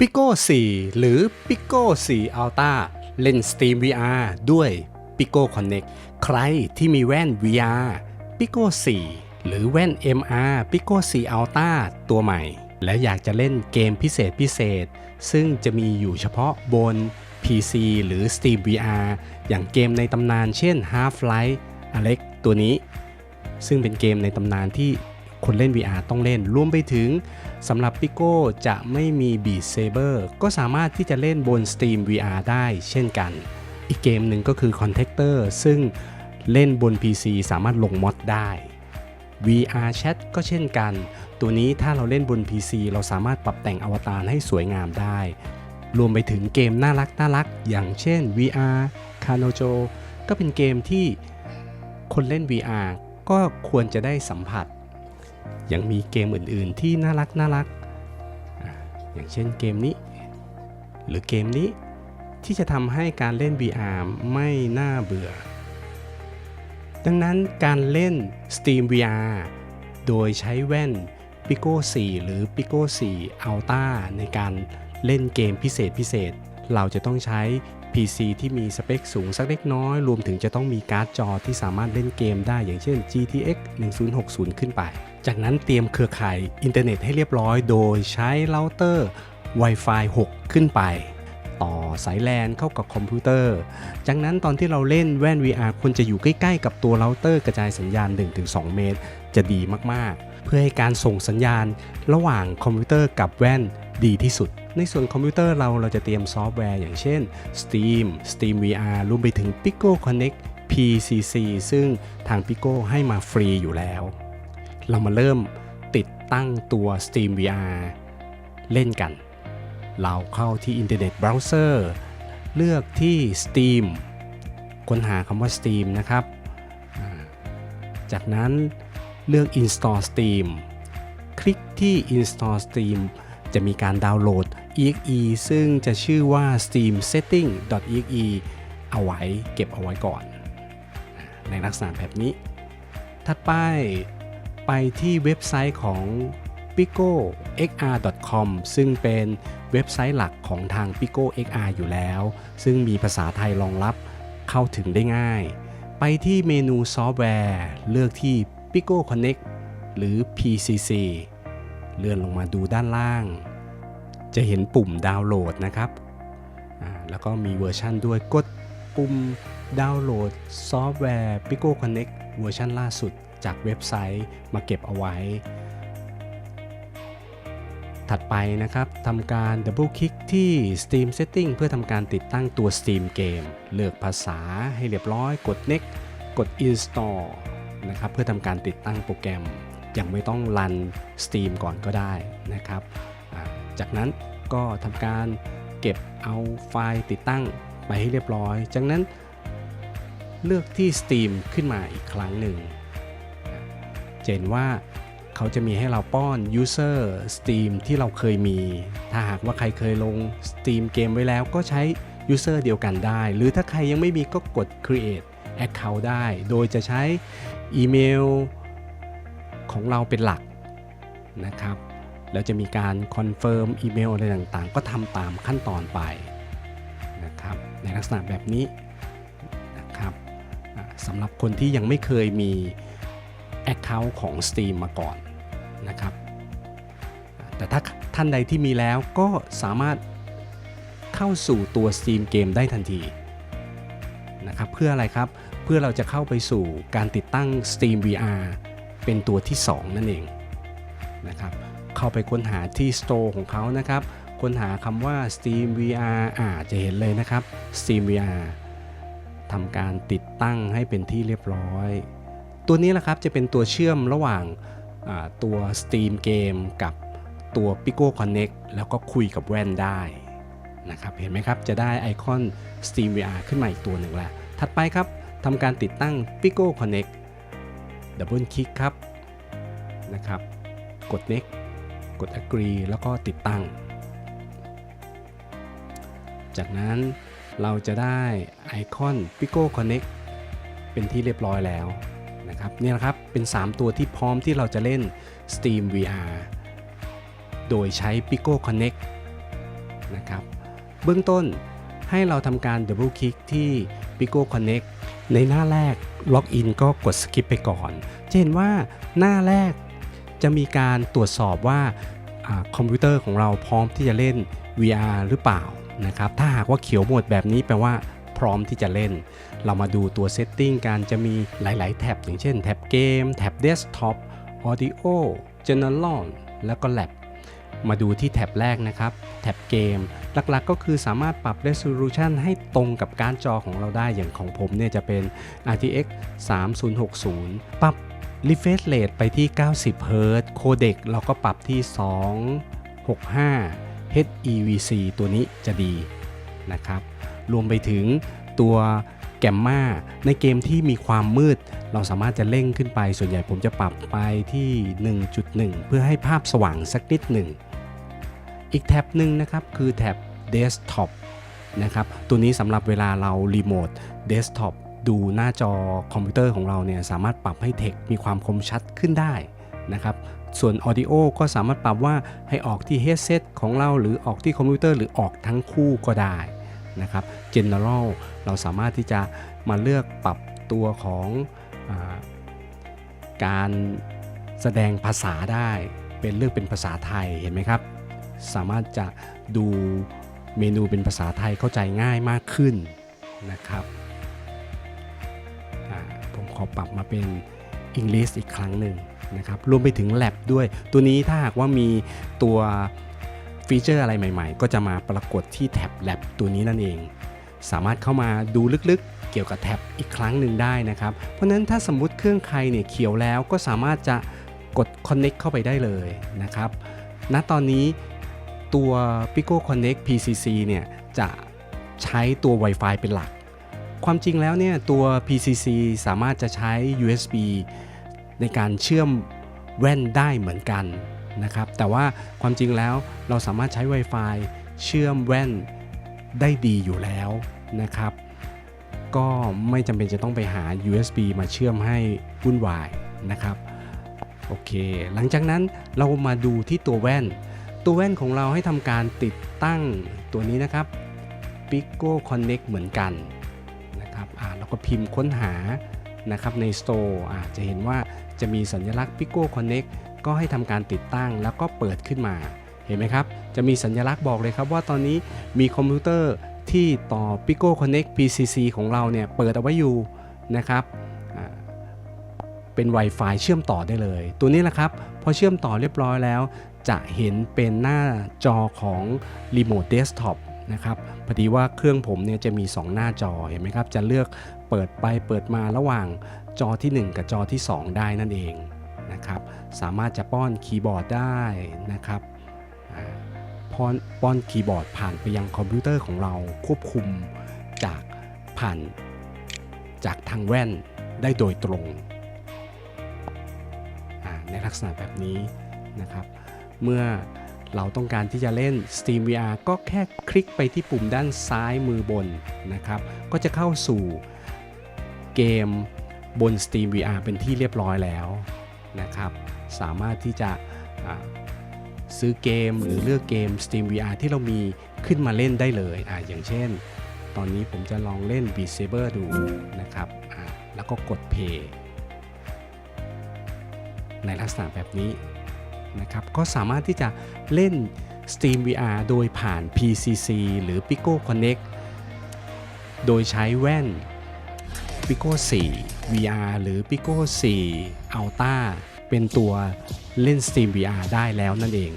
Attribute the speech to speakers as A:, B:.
A: Pico 4หรือ Pico 4 Ultra เล่น Steam VR ด้วย Pico Connect ใครที่มีแว่น VR Pico 4 หรือแว่น MR Pico 4 Ultra ตัวใหม่ และอยากจะเล่นเกมพิเศษพิเศษ ซึ่งจะมีอยู่เฉพาะบน PC หรือ Steam VR อย่างเกมในตำนานเช่น Half-Life Alyx ตัวนี้ ซึ่งเป็นเกมในตำนานที่ คนเล่น VR ต้องเล่น รวมไปถึงสำหรับ p i c o จะไม่มี Beat Saber ก็สามารถที่จะเล่นบน Steam VR ได้เช่นกัน อีกเกมหนึ่งก็คือ Contactor ซึ่งเล่นบน PC สามารถลงมอดได้ VR Chat ก็เช่นกัน ตัวนี้ถ้าเราเล่นบน PC เราสามารถปรับแต่งอวตารให้สวยงามได้ รวมไปถึงเกมน่ารักน่ารัก อย่างเช่น VR k a n o j o ก็เป็นเกมที่คนเล่น VR ก็ควรจะได้สัมผัส ยังมีเกมอื่นๆที่น่ารักน่ารัก อย่างเช่นเกมนี้ หรือเกมนี้ที่จะทำให้การเล่น VR ไม่น่าเบื่อ ดังนั้นการเล่น Steam VR โดยใช้แว่น Pico 4 หรือ Pico 4 Ultra ในการเล่นเกมพิเศษพิเศษ เราจะต้องใช้ PC ที่มีสเปคสูงสักเล็กน้อย รวมถึงจะต้องมีการ์ดจอที่สามารถเล่นเกมได้อย่างเช่น GTX 1060 ขึ้นไป จากนั้นเตรียมเครือข่ายอินเทอร์เน็ตให้เรียบร้อย โดยใช้เราเตอร์ Wi-Fi 6 ขึ้นไป ต่อสายแลนเข้ากับคอมพิวเตอร์ จากนั้นตอนที่เราเล่นแว่น VR ควรจะอยู่ใกล้ ๆ กับตัวเราเตอร์กระจายสัญญาณ 1-2 เมตร จะดีมากๆ เพื่อให้การส่งสัญญาณ ระหว่างคอมพิวเตอร์กับแว่นดีที่สุด ในส่วนคอมพิวเตอร์เราเราจะเตรียมซอฟต์แวร์อย่างเช่น Steam Steam VR รวมไปถึง Pico Connect PCC ซึ่งทาง Pico ให้มาฟรีอยู่แล้ว เรามาเริ่มติดตั้งตัว Steam VR เล่นกัน เราเข้าที่ Internet Browser เซอร์เลือกที่ Steam ค้นหาคำว่า Steam นะครับ จากนั้นเลือก Install Steam คลิกที่ Install Steam จะมีการดาวน์โหลด exe ซึ่งจะชื่อว่า steam setting.exe เอาไว้เก็บเอาไว้ก่อน ในลักษณะแบบนี้ ถัดไป ไปที่เว็บไซต์ของ picoxr.com ซึ่งเป็นเว็บไซต์หลักของทาง Pico XR อยู่แล้ว ซึ่งมีภาษาไทยรองรับเข้าถึงได้ง่าย ไปที่เมนูซอฟต์แวร์ เลือกที่ Pico Connect หรือ PCC เลื่อนลงมาดูด้านล่าง จะเห็นปุ่มดาวน์โหลดนะครับ แล้วก็มีเวอร์ชันด้วยกดปุ่มดาวน์โหลดซอฟต์แวร์ Pico Connect เวอร์ชันล่าสุด จากเว็บไซต์มาเก็บเอาไว้ ถัดไปนะครับทำการดับเบิลคลิกที่ Steam Setting เพื่อทำการติดตั้งตัว Steam เกมเลือกภาษาให้เรียบร้อย กด Next กด Install นะครับเพื่อทำการติดตั้งโปรแกรม ยังไม่ต้องรัน Steam ก่อนก็ได้นะครับ จากนั้นก็ทำการเก็บเอาไฟล์ติดตั้งไปให้เรียบร้อย จากนั้นเลือกที่ Steam ขึ้นมาอีกครั้งหนึ่ง เห็นว่าเขาจะมีให้เราป้อน user Steam ที่เราเคยมี ถ้าหากว่าใครเคยลง Steam เกมไว้แล้วก็ใช้ user เดียวกันได้ หรือถ้าใครยังไม่มีก็กด create account ได้ โดยจะใช้อีเมลของเราเป็นหลักนะครับ แล้วจะมีการคอนเฟิร์มอีเมลอะไรต่างๆ ก็ทำตามขั้นตอนไปนะครับในลักษณะแบบนี้นะครับสำหรับคนที่ยังไม่เคยมี Account ของ Steam มาก่อนนะครับ แต่ถ้าท่านใดที่มีแล้วก็สามารถเข้าสู่ตัว Steam เกมได้ทันทีนะครับเพื่ออะไรครับเพื่อเราจะเข้าไปสู่การติดตั้ง Steam VR เป็นตัวที่ 2 นั่นเองนะครับเข้าไปค้นหาที่ Store ของเขานะครับค้นหาคำว่า Steam VR อ่าจะเห็นเลยนะครับ Steam VR ทำการติดตั้งให้เป็นที่เรียบร้อย ตัวนี้แหละครับจะเป็นตัวเชื่อมระหว่างตัว Steam เกมกับตัว Pico Connect แล้วก็คุยกับแว่นได้นะครับเห็นไหมครับจะได้ไอคอน Steam VR ขึ้นมาอีกตัวหนึ่งแล้ว ถัดไปครับทำการติดตั้ง Pico Connect ดับเบิลคลิกครับนะครับ กด next กด agree แล้วก็ติดตั้ง จากนั้นเราจะได้ไอคอน Pico Connect เป็นที่เรียบร้อยแล้ว นะครับนี่นะครับ เป็น 3 ตัวที่พร้อมที่เราจะเล่น Steam VR โดยใช้ Pico Connect นะครับ เบื้องต้นให้เราทำการ Double Click ที่ Pico Connect ในหน้าแรกล็อกอินก็กด Skip ไปก่อน จะเห็นว่าหน้าแรกจะมีการตรวจสอบว่าอาคอมพิวเตอร์ของเราพร้อมที่จะเล่น VR หรือเปล่านะครับ ถ้าหากว่าเขียวหมดแบบนี้แปลว่า พร้อมที่จะเล่น เรามาดูตัวเซตติ้งการจะมีหลาย ๆ แท็บอย่างเช่นแท็บเกม แท็บ Desktop Audio General แล้วก็ Lab มาดูที่แท็บแรกนะครับ แท็บเกม หลักๆก็คือสามารถปรับ resolution ให้ตรงกับการจอของเราได้อย่างของผมเนี่ยจะเป็น RTX 3060 ปรับ refresh rate ไปที่ 90 Hz codec เราก็ปรับที่ 265 HEVC ตัวนี้จะดีนะครับ รวมไปถึงตัวแกมมาในเกมที่มีความมืด เราสามารถจะเร่งขึ้นไป ส่วนใหญ่ผมจะปรับไปที่ 1.1 เพื่อให้ภาพสว่างสักนิดหนึ่ง อีกแท็บหนึ่งนะครับ คือแท็บ Desktop นะครับ ตัวนี้สำหรับเวลาเรารีโมท Desktop ดูหน้าจอคอมพิวเตอร์ของเราเนี่ยสามารถปรับให้เทคมีความคมชัดขึ้นได้นะครับ ส่วน Audio ก็สามารถปรับว่าให้ออกที่ headset ของเราหรือออกที่คอมพิวเตอร์หรือออกทั้งคู่ก็ได้ นะครับ General เราสามารถที่จะมาเลือกปรับตัวของอการแสดงภาษาได้เป็นเลือกเป็นภาษาไทยเห็นไหมครับ สามารถจะดูเมนูเป็นภาษาไทยเข้าใจง่ายมากขึ้นนะครับผมขอปรับมาเป็น English อีกครั้งหนึ่งนะครับรวมไปถึง Lab ด้วยตัวนี้ถ้าหากว่ามีตัว ฟีเจอร์อะไรใหม่ๆ ก็จะมาปรากฏที่แท็บ Lab ตัวนี้นั่นเอง สามารถเข้ามาดูลึกๆ เกี่ยวกับแท็บอีกครั้งหนึ่งได้นะครับ เพราะฉะนั้นถ้าสมมุติเครื่องใครเนี่ยเขียวแล้วก็สามารถจะกด Connect เข้าไปได้เลยนะครับ ณ ตอนนี้ตัว Pico Connect PCC เนี่ยจะใช้ตัว Wi-Fi เป็นหลัก ความจริงแล้วเนี่ยตัว PCC สามารถจะใช้ USB ในการเชื่อมแว่นได้เหมือนกัน นะครับ แต่ว่าความจริงแล้วเราสามารถใช้ Wi-Fi เชื่อมแว่นได้ดีอยู่แล้วนะครับ ก็ไม่จำเป็นจะต้องไปหา USB มาเชื่อมให้วุ่นวายนะครับโอเค หลังจากนั้นเรามาดูที่ตัวแว่น ตัวแว่นของเราให้ทำการติดตั้งตัวนี้นะครับ Pico Connect เหมือนกันนะครับอ่าเราก็พิมพ์ค้นหานะครับใน Store อ่าจะเห็นว่าจะมีสัญลักษณ์ Pico Connect ก็ให้ทำการติดตั้งแล้วก็เปิดขึ้นมา เห็นไหมครับ จะมีสัญลักษณ์บอกเลยครับว่าตอนนี้มีคอมพิวเตอร์ที่ต่อ Pico Connect PCC ของเราเนี่ยเปิดเอาไว้อยู่นะครับเป็น Wi-Fi เชื่อมต่อได้เลย ตัวนี้แหละครับ พอเชื่อมต่อเรียบร้อยแล้ว จะเห็นเป็นหน้าจอของ Remote Desktop นะครับพอดีว่าเครื่องผมเนี่ยจะมี 2 หน้าจอเห็นไหมครับ จะเลือกเปิดไปเปิดมาระหว่างจอที่ 1 กับจอที่ 2 ได้นั่นเอง นะครับ สามารถจะป้อนคีย์บอร์ดได้นะครับป้อนป้อนคีย์บอร์ดผ่านไปยังคอมพิวเตอร์ของเราควบคุมจากผ่านจากทางแว่นได้โดยตรงในลักษณะแบบนี้นะครับ เมื่อเราต้องการที่จะเล่น Steam VR ก็แค่คลิกไปที่ปุ่มด้านซ้ายมือบนนะครับ ก็จะเข้าสู่เกมบน Steam VR เป็นที่เรียบร้อยแล้ว นะครับ สามารถที่จะซื้อเกมหรือเลือกเกม Steam VR ที่เรามีขึ้นมาเล่นได้เลยออย่างเช่น ตอนนี้ผมจะลองเล่น Beat Saber ดูนะครับแล้วก็กด Play ในลักษณะแบบนี้นะครับ ก็สามารถที่จะเล่น Steam VR โดยผ่าน PCC หรือ Pico Connect โดยใช้แว่น Pico 4 VR หรือ Pico 4 Ultra เป็นตัวเล่น Steam VR ได้แล้วนั่นเอง